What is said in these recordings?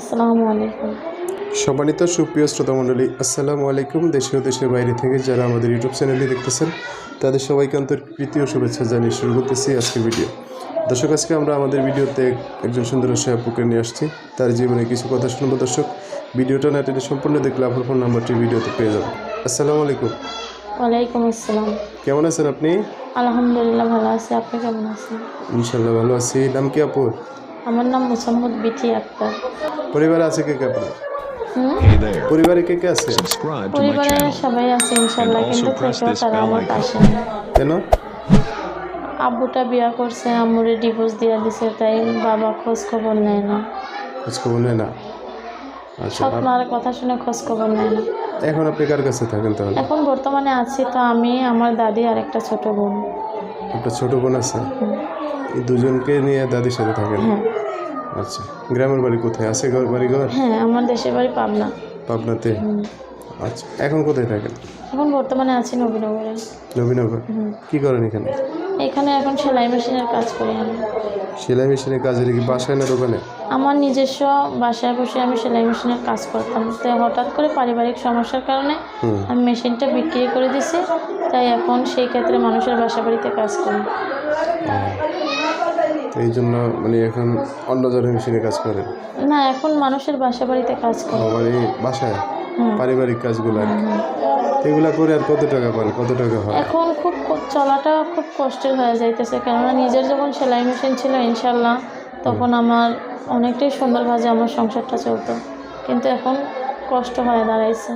আসসালামু আলাইকুম। সম্মানিত সুপ্রিয় শ্রোতা মণ্ডলী আসসালামু আলাইকুম দেশে ও দেশের বাইরে থেকে যারা আমাদের ইউটিউব চ্যানেলটি দেখতেছেন তাদের সবাইকে প্রীতি ও শুভেচ্ছা জানিয়ে শুরু করতেছি আজকের ভিডিও। দর্শক আজকে আমরা আমাদের ভিডিওতে একজন সুন্দর আপুকে নিয়ে আসছি। তার জীবনে কিছু কথা শুনব দর্শক। ভিডিওটা না টেনে সম্পূর্ণ দেখলে আপনার ফোন নাম্বারটি ভিডিওতে পেয়ে যাবেন। আসসালামু আলাইকুম। ওয়ালাইকুম আসসালাম। কেমন আছেন আপনি? আলহামদুলিল্লাহ ভালো আছি। আপনি কেমন আছেন? ইনশাল্লাহ ভালো আছি। নাম কি আপু? আমার নাম মুসাম্মদ বিটি আক্তার। পরিবারে আছে কে কে আপনার? হুম? পরিবারে কে কে আছে? Subscribe to my পরিবারের channel. সবাই আছে ইনশাল্লাহ কিন্তু থেকেও তারা আমার পাশে কেন? আব্বুটা বিয়া করছে আম্মুরে ডিভোর্স দিয়ে দিছে তাই বাবা খোঁজ খবর নেয় না। খোঁজ খবর নেয় না? আচ্ছা মার কথা শুনে খোঁজ খবর নেয় না। এখন আপনি কার কাছে থাকেন তাহলে? এখন বর্তমানে আছি তো আমি আমার দাদি আর একটা ছোট বোন। একটা ছোট বোন আছে। এই দুজনকে নিয়ে দাদির সাথে থাকেন? হ্যাঁ। আচ্ছা গ্রামের বাড়ি কোথায়? আছে ঘর বাড়ি ঘর হ্যাঁ আমার দেশের বাড়ি পাবনা। পাবনাতে? আচ্ছা এখন কোথায় থাকেন? এখন বর্তমানে আছি নবীনগরে। নবীনগর। কি করেন এখানে? এখানে এখন সেলাই মেশিনের কাজ করি আমি। সেলাই মেশিনের কাজের কি বাসায় না দোকানে? আমার নিজস্ব বাসায় বসে আমি সেলাই মেশিনের কাজ করতাম। তো হঠাৎ করে পারিবারিক সমস্যার কারণে আমি মেশিনটা বিক্রি করে দিছি। তাই এখন সেই ক্ষেত্রে মানুষের বাসা বাড়িতে কাজ করি। এই জন্য মানে এখন অন্য জনের মেশিনে কাজ করেন। না এখন মানুষের বাসা বাড়িতে কাজ করি। এই বাসায়? পারিবারিক কাজগুলো? আর কি এগুলা করে আর কত টাকা পান কত টাকা হয়? এখন খুব চলাটা খুব কষ্টের হয়ে যাইতেছে। কেননা নিজের যখন সেলাই মেশিন ছিল ইনশাল্লাহ তখন আমার অনেকটাই সুন্দরভাবে আমার সংসারটা চলতো। কিন্তু এখন কষ্ট হয়ে দাঁড়াইছে।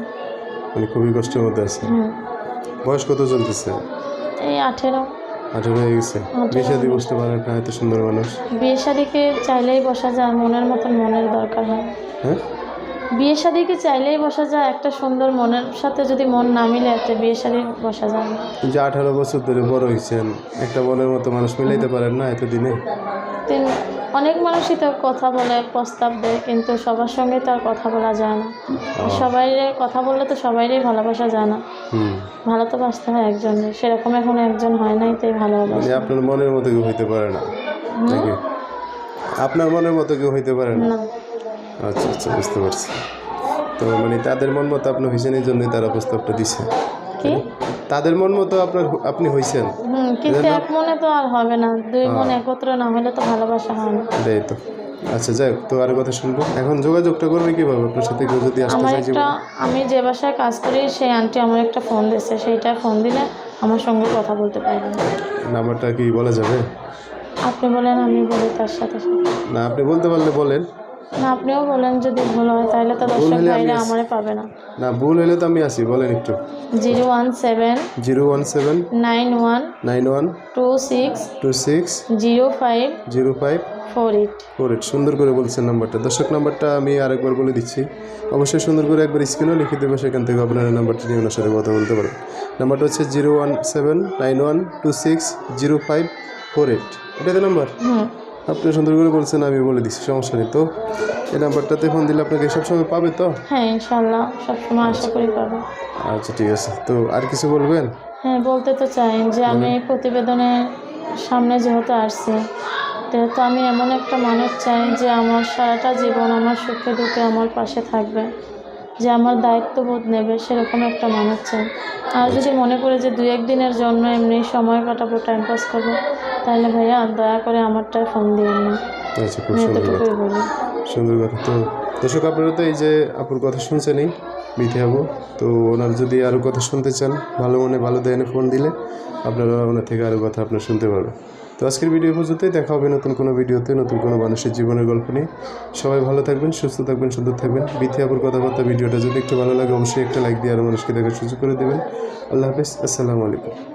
মানে খুবই কষ্টের মধ্যে আছে। বয়স কত চলতেছে? এই আঠেরো। আঠারো হয়ে গেছে। বিয়ে শাদি বসতে পারে না এত সুন্দর মানুষ। বিয়ে শাদিকে চাইলেই বসা যায় মনের মতন মনের দরকার হয়। হ্যাঁ? বিয়ে শাদিকে চাইলেই বসা যায় একটা সুন্দর মনের সাথে যদি মন না মিলে একটা বিয়ে শাদি বসা যায় না। যে আঠারো বছর ধরে বড় হয়েছেন একটা মনের মতো মানুষ মিলাইতে পারেন না এতদিনে? তিন অনেক মানুষই তো কথা বলে প্রস্তাব দেয় কিন্তু সবার সঙ্গে তো আর কথা বলা যায় না। সবাই কথা বললে তো সবাইরই ভালোবাসা যায় না। ভালো তো বাসতে হয় একজনের সেরকম এখন একজন হয় নাই তাই ভালোবাসা। মানে আপনার মনের মতো কেউ হইতে পারে না আপনার মনের মতো কেউ হইতে পারে না? না। আচ্ছা আচ্ছা বুঝতে পারছি। তো মানে তাদের মন মতো আপনি হয়েছেন এই জন্যই তারা প্রস্তাবটা দিছে। কি তাদের মন মতো আপনার আপনি হয়েছেন হুম কিন্তু এক মনে তো আর হবে না। দুই মন একত্র না হলে তো ভালোবাসা হয় না। দেয় তো। আচ্ছা যাই তো আরও কথা শুনব। এখন যোগাযোগটা করবে কীভাবে? আপনার সাথে কেউ যদি আসতে চাই জীবনে? আমি যে বাসায় কাজ করি সেই আন্টি আমার একটা ফোন দিচ্ছে সেইটা ফোন দিলে আমার সঙ্গে কথা বলতে পারবেন নাম্বারটা কি বলা যাবে? আপনি বলেন আমি বলি তার সাথে। না আপনি বলতে পারলে বলেন। না আপনিও বলেন যদি ভুল হয় তাহলে তো দর্শক ভাইরা আমারে পাবে না। না ভুল হলে তো আমি আসি বলেন একটু। Zero one seven zero one seven nine one nine one two six two six zero five zero five four eight. Four eight. সুন্দর করে বলছেন নাম্বারটা। দর্শক নাম্বারটা আমি আরেকবার বলে দিচ্ছি। অবশ্যই সুন্দর করে একবার স্ক্রিনেও লিখে দেবো সেখান থেকে আপনারা নাম্বারটা নিয়ে ওনার সাথে কথা বলতে পারবেন। নাম্বারটা হচ্ছে zero one seven nine one two six zero five four eight. এটাতে নাম্বার? হুম। আপনি সুন্দর করে বলছেন আমি বলে দিচ্ছি সমস্যা নেই তো। এই নাম্বারটাতে ফোন দিলে আপনাকে সবসময় পাবে তো? হ্যাঁ ইনশাল্লাহ সবসময় আশা করি পাবো। আচ্ছা ঠিক আছে। তো আর কিছু বলবেন? হ্যাঁ বলতে তো চাই যে আমি এই প্রতিবেদনের সামনে যেহেতু আসছি যেহেতু আমি এমন একটা মানুষ চাই যে আমার সারাটা জীবন আমার সুখে দুঃখে আমার পাশে থাকবে। যে আমার দায়িত্ববোধ নেবে সেরকম একটা মানুষ চাই আর যদি মনে করে যে দু একদিনের জন্য এমনি সময় কাটাবো টাইম পাস করব তাহলে ভাইয়া দয়া করে আমারটায় ফোন দিয়ে না খুব সুন্দর কথা। এতটুকুই বলি। সুন্দর কথা। তো দর্শক আপনারা তো এই যে আপুর কথা শুনছেনই বিথে হব তো ওনার যদি আরও কথা শুনতে চান ভালো মনে ভালো দেয়নে ফোন দিলে আপনারা ওনার থেকে আরও কথা আপনারা শুনতে পারবেন। তো আজকের ভিডিও পর্যন্তই। দেখা হবে নতুন কোনো ভিডিওতে, নতুন কোনো মানুষের জীবনের গল্প নিয়ে। সবাই ভালো থাকবেন, সুস্থ থাকবেন, সুন্দর থাকবেন। বিথি কথাবার্তা, ভিডিওটা যদি একটু ভালো লাগে, অবশ্যই একটা লাইক দিয়ে আরও মানুষকে দেখার সুযোগ করে দেবেন। আল্লাহ হাফিজ, আসসালামু আলাইকুম।